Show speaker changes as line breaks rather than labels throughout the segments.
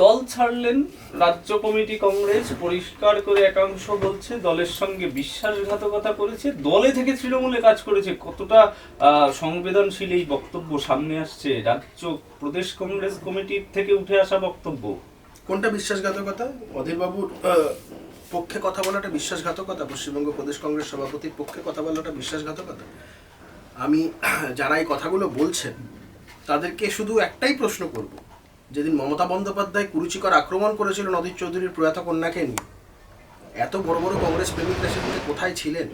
দল ছাড়লেন রাজ্য কমিটি কংগ্রেস, পরিষ্কার করে একাংশ বলছে দলের সঙ্গে বিশ্বাসঘাতকতা করেছে, দলে থেকে তৃণমূলে কাজ করেছে। কতটা সংবেদনশীল এই বক্তব্য সামনে আসছে? রাজ্য প্রদেশ কংগ্রেস কমিটির থেকে উঠে আসা বক্তব্য।
কোনটা বিশ্বাসঘাতকতা? অধীরবাবুর পক্ষে কথা বলাটা বিশ্বাসঘাতকতা? পশ্চিমবঙ্গ প্রদেশ কংগ্রেস সভাপতির পক্ষে কথা বলাটা বিশ্বাসঘাতকতা? আমি, যারা এই কথাগুলো বলছেন, তাদেরকে শুধু একটাই প্রশ্ন করব। যেদিন মমতা বন্দ্যোপাধ্যায় কুরুচিকর আক্রমণ করেছিল নদীর চৌধুরীর প্রয়াত কন্যাকে নিয়ে, এত বড় বড় কংগ্রেস প্রেমিকরা সেদিকে কোথায় ছিলেন?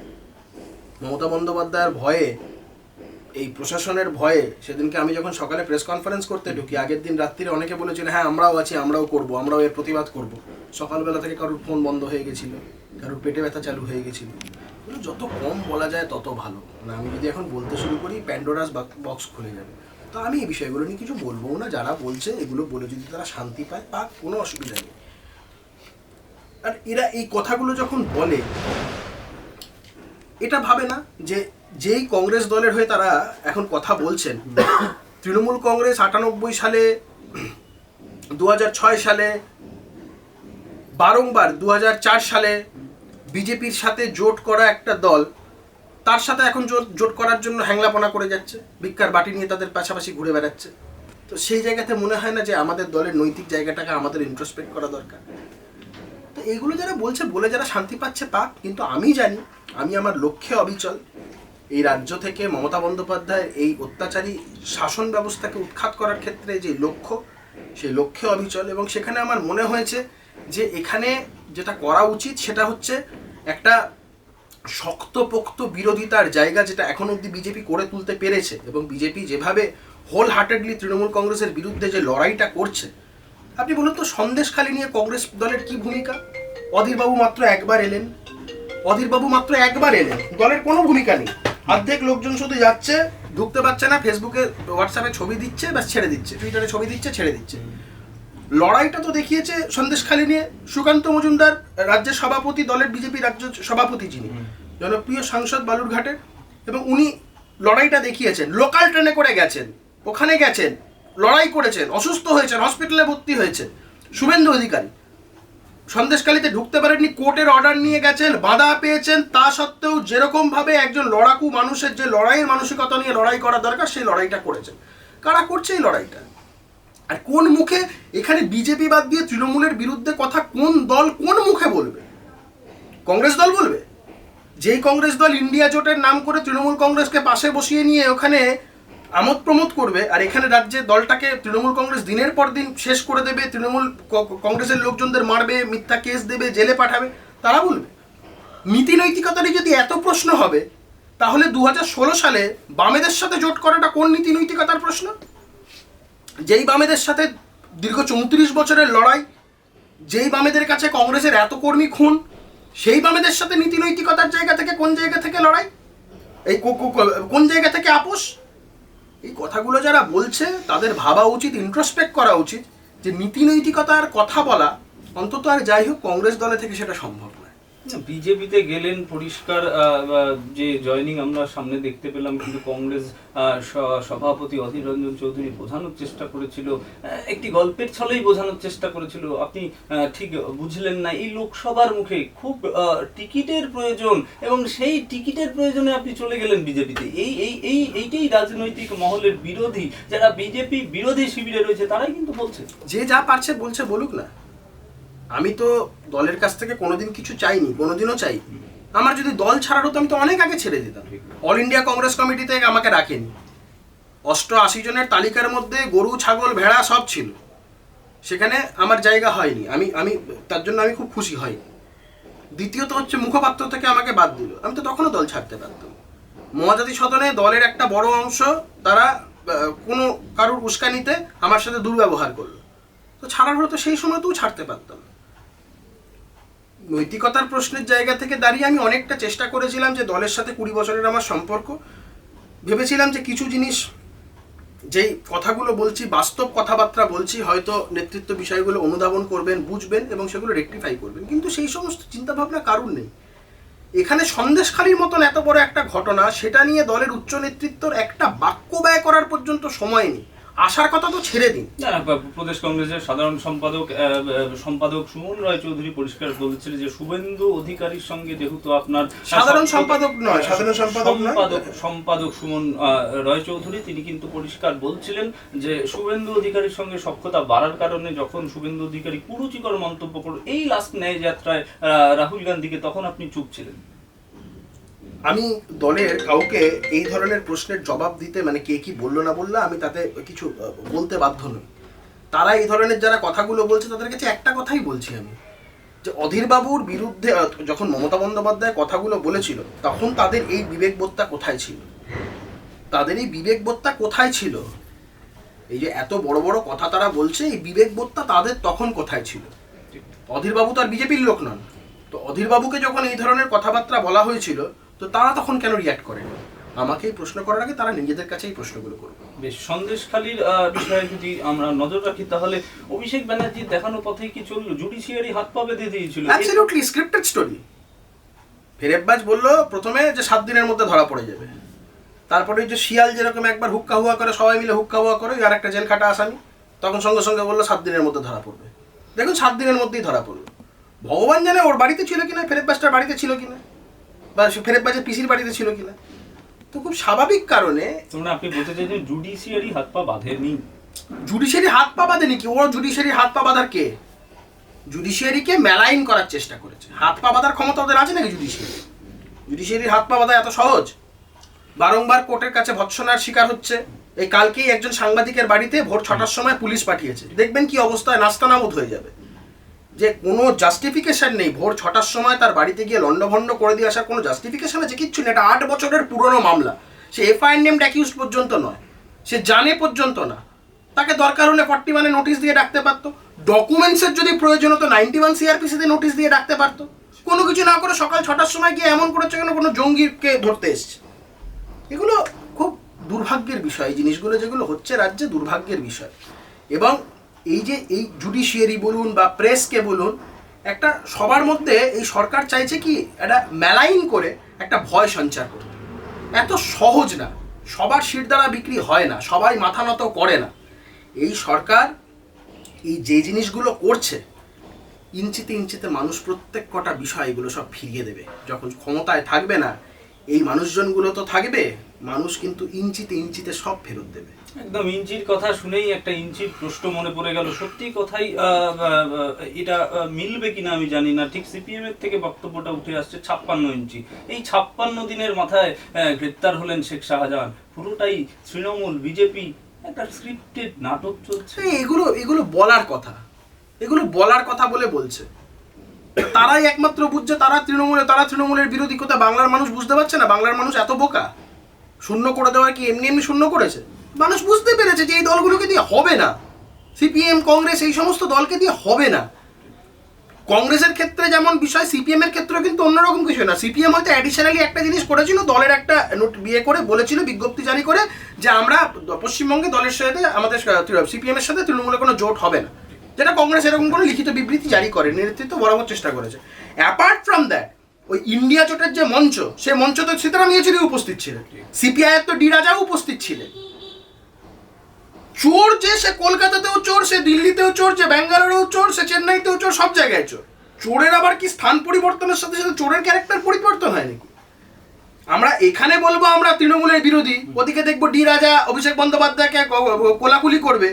মমতা বন্দ্যোপাধ্যায়ের ভয়ে, এই প্রশাসনের ভয়ে সেদিনকে আমি যখন সকালে প্রেস কনফারেন্স করতে ঢুকি, আগের দিন রাত্রিরে অনেকে বলেছিল হ্যাঁ আমরাও আছি, আমরাও করব, আমরাও এর প্রতিবাদ করব। সকালবেলা থেকে কারোর ফোন বন্ধ হয়ে গেছিল, কারোর পেটে ব্যথা চালু হয়ে গেছিল। যত কম বলা যায় তত ভালো। না আমি যদি এখন বলতে শুরু করি প্যান্ডোরাস বক্স খুলে যাবে। তো আমি এই বিষয়গুলো নিয়ে কিছু বলব না। যারা বলছে, এগুলো বলে যদি তারা শান্তি পায় পাক কোনো অসুবিধা নেই। আর এরা এই কথাগুলো যখন বলে, এটা ভাবে না যে যেই কংগ্রেস দলের হয়ে তারা এখন কথা বলছেন, তৃণমূল কংগ্রেস আটানব্বই সালে দু সালে, বারংবার দু হাজার চার সালে বিজেপির সাথে জোট করা একটা দল তার সাথে এখন জোট জোট করার জন্য হ্যাংলাপনা করে যাচ্ছে, ভিক্ষার বাটি নিয়ে তাদের পাশাপাশি ঘুরে বেড়াচ্ছে। তো সেই জায়গাতে মনে হয় না যে আমাদের দলের নৈতিক জায়গাটাকে আমাদের ইন্ট্রোস্পেক্ট করা দরকার। তো এইগুলো যারা বলছে, বলে যারা শান্তি পাচ্ছে পাক কিন্তু আমি জানি, আমি আমার লক্ষ্যে অবিচল। এই রাজ্য থেকে মমতা বন্দ্যোপাধ্যায়ের এই অত্যাচারী শাসন ব্যবস্থাকে উৎখাত করার ক্ষেত্রে যে লক্ষ্য, সেই লক্ষ্যে অবিচল। এবং সেখানে আমার মনে হয়েছে যে এখানে যেটা করা উচিত, সেটা হচ্ছে একটা শক্তপোক্ত বিরোধিতার জায়গা যেটা এখন অবধি বিজেপি করে তুলতে পেরেছে এবং বিজেপি যেভাবে হোল হার্টেডলি তৃণমূল কংগ্রেসের বিরুদ্ধে যে লড়াইটা করছে, আপনি বলুন তো সন্দেশখালী নিয়ে কংগ্রেস দলের কি ভূমিকা? অধীরবাবু মাত্র একবার এলেন। অধীরবাবু মাত্র একবার এলেন। দলের কোনো ভূমিকা নেই। অর্ধেক লোকজন শুধু যাচ্ছে, ঢুকতে পারছে না, ফেসবুকে হোয়াটসঅ্যাপে ছবি দিচ্ছে বা ছেড়ে দিচ্ছে টুইটারে ছবি দিচ্ছে, ছেড়ে দিচ্ছে। লড়াইটা তো দেখিয়েছে সন্দেশখালী নিয়ে সুকান্ত মজুমদার, রাজ্যের সভাপতি, দলের বিজেপি রাজ্য সভাপতি যিনি। জনপ্রিয় সাংসদ বালুরঘাটের এবং উনি লড়াইটা দেখিয়েছেন, লোকাল ট্রেনে করে গেছেন, ওখানে গেছেন, লড়াই করেছেন, অসুস্থ হয়েছেন, হসপিটালে ভর্তি হয়েছেন। শুভেন্দু অধিকারী সন্দেশকালীতে ঢুকতে পারেননি, কোর্টের অর্ডার নিয়ে গেছেন, বাধা পেয়েছেন, তা সত্ত্বেও যেরকমভাবে একজন লড়াকু মানুষের যে লড়াইয়ের মানসিকতা নিয়ে লড়াই করা দরকার, সেই লড়াইটা করেছেন। কারা করছে এই লড়াইটা? আর কোন মুখে এখানে বিজেপি বাদ দিয়ে তৃণমূলের বিরুদ্ধে কথা কোন দল কোন মুখে বলবে? কংগ্রেস দল বলবে? যেই কংগ্রেস দল ইন্ডিয়া জোটের নাম করে তৃণমূল কংগ্রেসকে পাশে বসিয়ে নিয়ে ওখানে আমোদ প্রমোদ করবে, আর এখানে রাজ্যে দলটাকে তৃণমূল কংগ্রেস দিনের পর দিন শেষ করে দেবে, তৃণমূল কংগ্রেসের লোকজনদের মারবে, মিথ্যা কেস দেবে, জেলে পাঠাবে, তারা বলবে। নীতি নৈতিকতারই যদি এত প্রশ্ন হবে, তাহলে দু হাজার ষোলো সালে বামেদের সাথে জোট করাটা কোন নীতি নৈতিকতার প্রশ্ন? যেই বামেদের সাথে দীর্ঘ চৌত্রিশ বছরের লড়াই, যেই বামেদের কাছে কংগ্রেসের এত কর্মী খুন সেই বামেদের সাথে নীতি নৈতিকতার জায়গা থেকে কোন জায়গা থেকে লড়াই? এই কোন জায়গা থেকে আপোষ? এই কথাগুলো যারা বলছে, তাদের ভাবা উচিত ইন্ট্রোস্পেক্ট করা উচিত যে নীতি নৈতিকতার কথা বলা অন্তত আর যাই হোক, কংগ্রেস দলে থেকে সেটা সম্ভব।
বিজেপিতে গেলেন পরিষ্কার যে জয়নিং আমরা সামনে দেখতে পেলাম, কিন্তু কংগ্রেস সভাপতি অধীর রঞ্জন চৌধুরী বোঝানোর চেষ্টা করেছিল একটি গল্পের ছলেই বোঝানোর চেষ্টা করেছিল, আপনি ঠিক বুঝলেন না, এই লোকসভার মুখে খুব টিকিটের প্রয়োজন এবং সেই টিকিটের প্রয়োজনে আপনি চলে গেলেন বিজেপিতে। এই এই এই, এইটাই রাজনৈতিক মহলের বিরোধী, যারা বিজেপি বিরোধী শিবিরে রয়েছে, তারাই কিন্তু বলছে।
যে যা পারছে বলছে বলুক না। আমি তো দলের কাছ থেকে কোনোদিন কিছু চাইনি, কোনোদিনও চাই আমার যদি দল ছাড়ার হতো, আমি তো অনেক আগে ছেড়ে দিতাম। অল ইন্ডিয়া কংগ্রেস কমিটিতে আমাকে রাখেনি। অষ্ট আশি জনের তালিকার মধ্যে গরু, ছাগল, ভেড়া সব ছিল। সেখানে আমার জায়গা হয়নি। আমি আমি, তার জন্য আমি খুব খুশি হয়নি। দ্বিতীয়ত হচ্ছে মুখপাত্র থেকে আমাকে বাদ দিল। আমি তো তখনও দল ছাড়তে পারতাম। মহাজাতি সদনে দলের একটা বড় অংশ তারা কোনো কারোর উস্কানিতে আমার সাথে দুর্ব্যবহার করল। তো ছাড়ার হলে তো সেই সময়তেও ছাড়তে পারতাম। নৈতিকতার প্রশ্নের জায়গা থেকে দাঁড়িয়ে আমি অনেকটা চেষ্টা করেছিলাম যে দলের সাথে কুড়ি বছরের আমার সম্পর্ক। ভেবেছিলাম যে কিছু জিনিস যেই কথাগুলো বলছি, বাস্তব কথাবার্তা বলছি, হয়তো নেতৃত্ব বিষয়গুলো অনুধাবন করবেন, বুঝবেন এবং সেগুলো রেকটিফাই করবেন। কিন্তু সেই সমস্ত চিন্তাভাবনা কারণ নেই। এখানে সন্দেশখালীর মতন এত বড় একটা ঘটনা, সেটা নিয়ে দলের উচ্চ নেতৃত্বর একটা বাক্য ব্যয় করার পর্যন্ত সময় নেই। আসার কথা তো ছেড়ে দিন।
না প্রদেশ কংগ্রেসের সাধারণ সম্পাদক সম্পাদক সুমন রায় চৌধুরী পরিষ্কার বলেছিলেন যে শুভেন্দু অধিকারীর সঙ্গে যেহেতু আপনার
সাধারণ সম্পাদক নয়, সাধারণ সম্পাদক
সম্পাদক সম্পাদক সুমন রয় চৌধুরী তিনি কিন্তু পরিষ্কার বলছিলেন যে শুভেন্দু অধিকারীর সঙ্গে সক্ষতা বাড়ার কারণে যখন শুভেন্দু অধিকারী কুরুচিকর মন্তব্য করল এই লাস্ট ন্যায় যাত্রায় রাহুল গান্ধীকে তখন আপনি চুপ ছিলেন।
আমি দলের কাউকে এই ধরনের প্রশ্নের জবাব দিতে মানে কে কি বলল না বলল, আমি তাতে কিছু বলতে বাধ্য নই। তারা এই ধরনের যারা কথাগুলো বলছে, তাদের কাছে একটা কথাই বলছি আমি। যে অধীরবাবুর বিরুদ্ধে যখন মমতা বন্দ্যোপাধ্যায় কথাগুলো বলেছিল, তখন তাদের এই বিবেকবোধটা কোথায় ছিল? তাদের এই বিবেকবোধটা কোথায় ছিল? এই যে এত বড় বড় কথা তারা বলছে, এই বিবেকবোধটা তাদের তখন কোথায় ছিল? অধীরবাবু তো আর বিজেপির লোক নন। তো অধীরবাবুকে যখন এই ধরনের কথাবার্তা বলা হয়েছিল তো তারা তখন কেন রিয়াক্ট করে? আমাকে এই প্রশ্ন করার আগে তারা নিজেদের কাছেই প্রশ্নগুলো করবে
বেশ সন্দেশখালীর বিষয়ে যদি আমরা নজর রাখি তাহলে অভিষেক ব্যানার্জি দেখানো পথেই কি চলল? জুডিশিয়ারি হাত পা বেঁধে দিয়েছিল।
অ্যাবসলিউটলি স্ক্রিপ্টেড স্টোরি ফেরেববাজ বলল প্রথমে যে সাত দিনের মধ্যে ধরা পড়ে যাবে। তারপরে ওই যে শিয়াল যেরকম একবার হুক্কা হুয়া করে সবাই মিলে হুক্কা হুয়া করে আর একটা জেল খাটা আসামি তখন সঙ্গে সঙ্গে বলল সাত দিনের মধ্যে ধরা পড়বে। দেখুন সাত দিনের মধ্যেই ধরা পড়বে ভগবান জানে ওর বাড়িতে ছিল কিনা ফেরেববাজটার বাড়িতে ছিল কিনা বা ফেরেববাজের পিসির বাড়িতে ছিল কিনা? তো খুব স্বাভাবিক কারণে
তোমরা আপনি বলতে চাইছেন জুডিশিয়ারি হাত পা বাঁধেনি?
জুডিশিয়ারি হাত পা বাঁধেনি কি? ওর জুডিশিয়ারি হাত পা বাঁধার কে? জুডিশিয়ারিকে মেলাইন করার চেষ্টা করেছে। হাত পা বাঁধার ক্ষমতা ওদের আছে নাকি জুডিশিয়ারি? জুডিশিয়ারির হাত পা বাঁধা এত সহজ? বারংবার কোর্টের কাছে ভৎসনার শিকার হচ্ছে। এই কালকেই একজন সাংবাদিকের বাড়িতে ভোর ছটার সময় পুলিশ পাঠিয়েছে। দেখবেন কি অবস্থায় নাস্তানাবুদ হয়ে যাবে। যে কোনো জাস্টিফিকেশান নেই। ভোর ছটার সময় তার বাড়িতে গিয়ে লন্ডভন্ড করে দিয়ে আসার কোনো জাস্টিফিকেশন আছে? কিচ্ছু নেই। এটা আট বছরের পুরনো মামলা। সে এফআইআর নেমড অ্যাকিউজ পর্যন্ত নয়। সে জানে পর্যন্ত না। তাকে দরকার হলে ফর্টি ওয়ানে নোটিশ দিয়ে ডাকতে পারতো। ডকুমেন্টসের যদি প্রয়োজন হতো নাইনটি ওয়ান সিআরপিসিতে নোটিশ দিয়ে ডাকতে পারতো। কোনো কিছু না করে সকাল ছটার সময় গিয়ে এমন করেছে কেন কোনো জঙ্গিকে ধরতে এসছে। এগুলো খুব দুর্ভাগ্যের বিষয়, এই জিনিসগুলো যেগুলো হচ্ছে রাজ্যে দুর্ভাগ্যের বিষয়। এবং এই যে এই জুডিশিয়ারি বলুন বা প্রেসকে বলুন, একটা সবার মধ্যে এই সরকার চাইছে কি একটা মেলাইন করে একটা ভয় সঞ্চার করতে এত সহজ না। সবার শির দ্বারা বিক্রি হয় না। সবাই মাথা নত করে না। এই সরকার এই যে জিনিসগুলো করছে, ইঞ্চিতে ইঞ্চিতে মানুষ প্রত্যেক কটা বিষয় এগুলো সব ফিরিয়ে দেবে। যখন ক্ষমতায় থাকবে না, এই মানুষজনগুলো তো থাকবে, মানুষ কিন্তু ইঞ্চিতে ইঞ্চিতে সব ফেরত দেবে।
একদম ইঞ্চির কথা শুনেই একটা ইঞ্চির প্রশ্ন মনে পড়ে গেল। সত্যি কথাই এটা মিলবে কিনা আমি জানি না। ঠিক সিপিএম এর থেকে বক্তব্যটা উঠে আসছে ছাপ্পান্ন ইঞ্চি। এই ছাপ্পান্ন দিনের মাথায় গ্রেপ্তার হলেন শেখ শাহজাহান। পুরোটাই তৃণমূল, বিজেপি, একটা স্ক্রিপ্টেড নাটক চলছে।
এগুলো এগুলো বলার কথা। এগুলো বলার কথা বলে বলছে। তারাই একমাত্র বুঝছে, তারা তৃণমূলে, তারা তৃণমূলের বিরোধী। কথা বাংলার মানুষ বুঝতে পারছে না? বাংলার মানুষ এত বোকা। শূন্য করে দেওয়ার কি এমনি এমনি শূন্য করেছে? মানুষ বুঝতে পেরেছে যে এই দলগুলোকে দিয়ে হবে না। সিপিএম, কংগ্রেস, এই সমস্ত দলকে দিয়ে হবে না। কংগ্রেসের ক্ষেত্রে যেমন বিষয়, সিপিএম এর ক্ষেত্রেও কিন্তু অন্যরকম কিছু না। সিপিএম হয়তো অ্যাডিশনালি একটা জিনিস করেছিল, দলের একটা নোট বিয়ে করে বলেছিল, বিজ্ঞপ্তি জারি করে যে আমরা পশ্চিমবঙ্গে দলের সাথে, আমাদের সিপিএম এর সাথে তৃণমূলের কোনো জোট হবে না। যেটা কংগ্রেস এরকম কোনো লিখিত বিবৃতি জারি করে, নেতৃত্ব বরাবর চেষ্টা করেছে। অ্যাপার্ট ফ্রম দ্যাট ওই ইন্ডিয়া জোটের যে মঞ্চ, সে মঞ্চ তো সীতারাম ইয়েচুরি উপস্থিত ছিলেন। সিপিআই এর তো ডি রাজাও উপস্থিত ছিলেন। চোর সে কলকাতাতেও চোর, সে দিল্লিতেও চোর ব্যাঙ্গালোরেও চোর, সে চেন্নাইতেও চোর, সব জায়গায় চোর। চোরের আবার কি স্থান পরিবর্তনের সাথে সাথে চোরের ক্যারেক্টার পরিবর্তন হয় নাকি? আমরা এখানে বলব আমরা তৃণমূলের বিরোধী। ওদিকে দেখব ডি রাজা, অভিষেক বন্দ্যোপাধ্যায়কে কোলাকুলি করবে।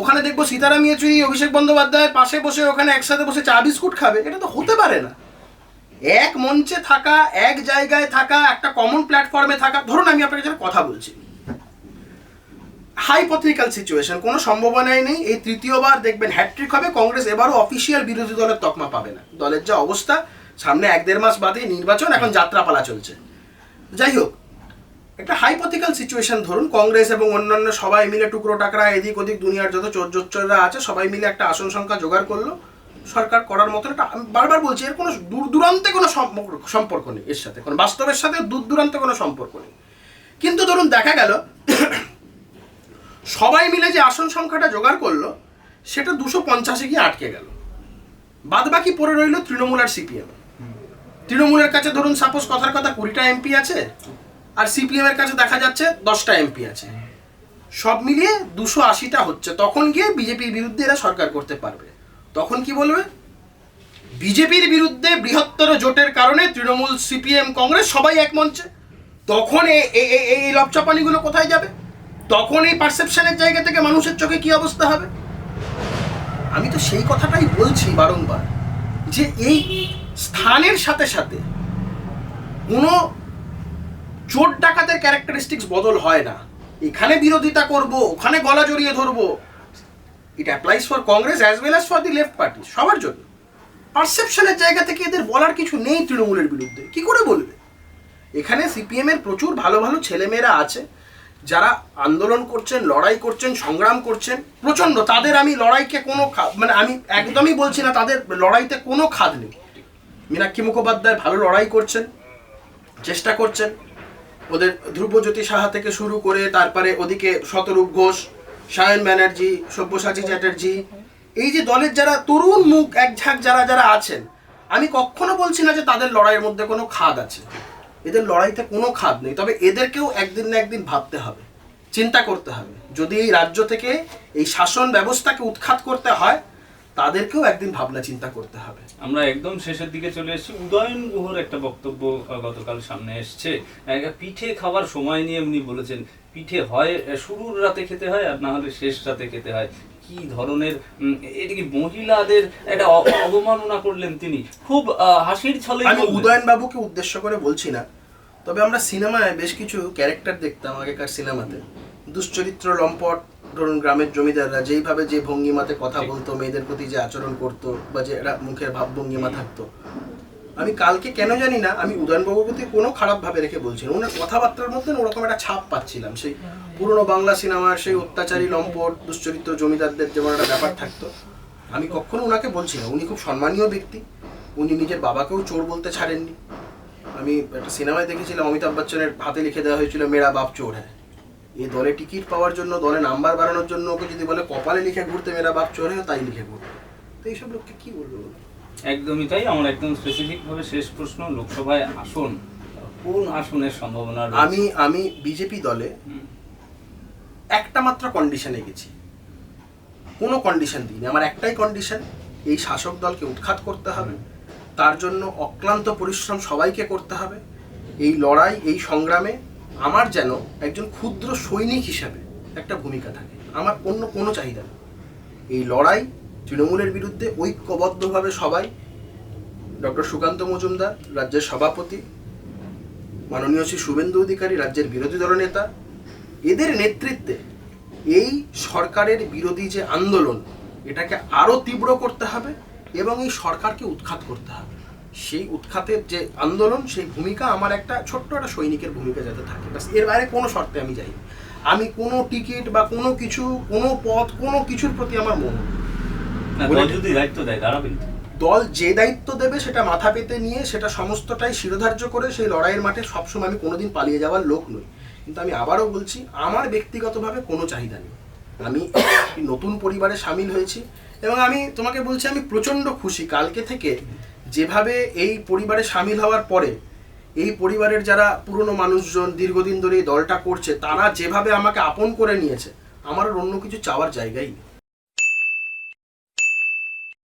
ওখানে দেখব সীতারাম ইয়েচুরি, অভিষেক বন্দ্যোপাধ্যায়ের পাশে বসে ওখানে একসাথে বসে চা, বিস্কুট খাবে। এটা তো হতে পারে না। এক মঞ্চে থাকা, এক জায়গায় থাকা, একটা কমন প্ল্যাটফর্মে থাকা। ধরুন আমি আপনাকে যেটা কথা বলছি। হাইপথিক্যাল সিচুয়েশন কোনো সম্ভাবনাই নেই। এই তৃতীয়বার দেখবেন হ্যাট্রিক হবে। কংগ্রেস এবারও অফিসিয়াল বিরোধী দলের তকমা পাবে না। দলের যা অবস্থা সামনে এক দেড় মাস বাদে নির্বাচন এখন যাত্রাপালা চলছে। যাই হোক একটা হাইপথিক্যাল সিচুয়েশন ধরুন কংগ্রেস এবং অন্যান্য সবাই মিলে টুকরো টাকরা এদিক ওদিক দুনিয়ার যত চোর জোচ্চররা আছে সবাই মিলে একটা আসন সংখ্যা জোগাড় করল। সরকার করার মতো একটা আমি বারবার বলছি এর কোনো দূর দূরান্তে কোনো সম্পর্ক- সম্পর্ক নেই এর সাথে। কোনো বাস্তবের সাথে দূর দূরান্তে কোনো সম্পর্ক নেই। কিন্তু ধরুন দেখা গেল সবাই মিলে যে আসন সংখ্যাটা জোগাড় করল, সেটা দুশো পঞ্চাশে গিয়ে আটকে গেল। বাদ বাকি পড়ে রইল তৃণমূল আর সিপিএম। তৃণমূলের কাছে ধরুন সাপোজ কথার কথা কুড়িটা এমপি আছে, আর সিপিএম এর কাছে দেখা যাচ্ছে দশটা এমপি আছে। সব মিলিয়ে দুশো আশিটা হচ্ছে। তখন গিয়ে বিজেপির বিরুদ্ধে এরা সরকার করতে পারবে। তখন কি বলবে? বিজেপির বিরুদ্ধে বৃহত্তর জোটের কারণে তৃণমূল, সিপিএম, কংগ্রেস সবাই এক মঞ্চে। তখন এই লপচাপানিগুলো কোথায় যাবে? তখন এই পারসেপশনের জায়গা থেকে মানুষের চোখে কি অবস্থা হবে? আমি তো সেই কথাটাই বলছি বারংবার যে এই স্থানের সাথে সাথে কোনো চোর ডাকাতের ক্যারেক্টারিস্টিক্স বদল হয় না। এখানে বিরোধিতা করব, ওখানে গলা জড়িয়ে ধরবো। It applies for Congress as well as for the left party সবার জন্য। পারসেপশনের জায়গা থেকে এদের বলার কিছু নেই তৃণমূলের বিরুদ্ধে। কি করে বলবে? এখানে সিপিএমের প্রচুর ভালো ভালো ছেলেমেয়েরা আছে। যারা আন্দোলন করছেন, লড়াই করছেন, সংগ্রাম করছেন প্রচণ্ড তাদের আমি লড়াইকে কোনো মানে আমি একদমই বলছি না, তাদের লড়াইতে কোনো খাদ নেই। মীনাক্ষী মুখোপাধ্যায় ভালো লড়াই করছেন, চেষ্টা করছেন। ওদের ধ্রুবজ্যোতি সাহা থেকে শুরু করে তারপরে ওদিকে শতরূপ ঘোষ, সায়ন ব্যানার্জি, সব্যসাচী চ্যাটার্জি, এই যে দলের যারা তরুণ মুখ, এক ঝাঁক যারা যারা আছেন, আমি কখনো বলছি না যে তাদের লড়াইয়ের মধ্যে কোনো খাদ আছে। এদের লড়াইতে কোনো খাদ নেই। তবে এদেরকেও একদিন না একদিন ভাবতে হবে, চিন্তা করতে হবে। যদি এই রাজ্য থেকে এই শাসন ব্যবস্থাকে উৎখাত করতে হয়, তাদেরকেও একদিন ভাবনা চিন্তা করতে হবে।
আমরা একদম শেষের দিকে চলে এসেছি। উদয়ন গুহর একটা বক্তব্য গতকাল সামনে এসছে। পিঠে খাওয়ার সময় নিয়ে উনি বলেছেন, পিঠে হয় শুরুর রাতে খেতে হয় আর না হলে শেষ রাতে খেতে হয়। কি ধরনের এটা কি মহিলাদের একটা অবমাননা করলেন তিনি। খুব হাসির ছলে
আমি উদয়ন বাবুকে উদ্দেশ্য করে বলছি না। তবে আমরা সিনেমায় বেশ কিছু ক্যারেক্টার দেখতাম আগেকার সিনেমাতে। দুশ্চরিত্র লম্পট ধরুন গ্রামের জমিদাররা যেইভাবে যে ভঙ্গিমাতে কথা বলতো মেয়েদের প্রতি যে আচরণ করতো বা যে মুখের ভাব ভঙ্গিমা থাকতো। আমি কালকে কেন জানি না আমি উদয়নবাবুর প্রতি কোনো খারাপ ভাবে রেখে বলছি না। ওনার কথাবার্তার মধ্যে ওরকম একটা ছাপ পাচ্ছিলাম সেই পুরনো বাংলা সিনেমার সেই অত্যাচারী লম্পট দুশ্চরিত্র জমিদারদের যেমন একটা ব্যাপার থাকতো। আমি কখনো ওনাকে বলছি না। উনি খুব সম্মানীয় ব্যক্তি। উনি নিজের বাবাকেও চোর বলতে ছাড়েননি। আমি একটা সিনেমায় দেখেছিলাম অমিতাভ বচ্চনের হাতে লিখে দেওয়া হয়েছিল মেরা বাপ চোর হ্যাঁ এই দলে টিকিট পাওয়ার জন্য দলে নাম্বার বাড়ানোর জন্য ওকে যদি বলে কপালে লিখে ঘুরতে মেরা বাপ চোর হ্যাঁ তাই লিখে ঘুরতে তো এইসব লোককে কি বলব?
একদমই তাই। আমার একদম স্পেসিফিকভাবে শেষ প্রশ্ন লোকসভায় আসন। কোন আসনের সম্ভাবনা
আমি আমি বিজেপি দলে। একটা মাত্র কন্ডিশনে গেছি। কোনো কন্ডিশন দিইনি। আমার একটাই কন্ডিশন এই শাসক দলকে উৎখাত করতে হবে। তার জন্য অক্লান্ত পরিশ্রম সবাইকে করতে হবে। এই লড়াই, এই সংগ্রামে আমার যেন একজন ক্ষুদ্র সৈনিক হিসাবে একটা ভূমিকা থাকে। আমার অন্য কোনো চাহিদা নেই। এই লড়াই তৃণমূলের বিরুদ্ধে ঐক্যবদ্ধভাবে সবাই, ডক্টর সুকান্ত মজুমদার, রাজ্যের সভাপতি, মাননীয় শ্রী শুভেন্দু অধিকারী, রাজ্যের বিরোধী দলনেতা এদের নেতৃত্বে এই সরকারের বিরোধী যে আন্দোলন এটাকে আরও তীব্র করতে হবে এবং এই সরকারকে উৎখাত করতে হবে। সেই উৎখাতের যে আন্দোলন সেই ভূমিকা আমার একটা ছোট্ট একটা সৈনিকের ভূমিকা যাতে থাকে। ব্যাস এর বাইরে কোনো শর্তে আমি যাই আমি কোনো টিকিট বা কোনো কিছু কোনো পথ কোনো কিছুর প্রতি আমার মন
যদি দায়িত্ব দেয় দাঁড়াবেন
দল যে দায়িত্ব দেবে সেটা মাথা পেতে নিয়ে সেটা সমস্তটাই শিরোধার্য করে সেই লড়াইয়ের মাঠে সবসময় আমি কোনোদিন পালিয়ে যাওয়ার লোক নই। কিন্তু আমি আবারও বলছি, আমার ব্যক্তিগতভাবে কোনো চাহিদা নেই। আমি নতুন পরিবারে সামিল হয়েছি এবং আমি তোমাকে বলছি, আমি প্রচণ্ড খুশি। কালকে থেকে যেভাবে এই পরিবারে সামিল হওয়ার পরে, এই পরিবারের যারা পুরনো মানুষজন দীর্ঘদিন ধরে এই দলটা করছে, তারা যেভাবে আমাকে আপন করে নিয়েছে, আমার অন্য কিছু চাওয়ার জায়গাই নেই।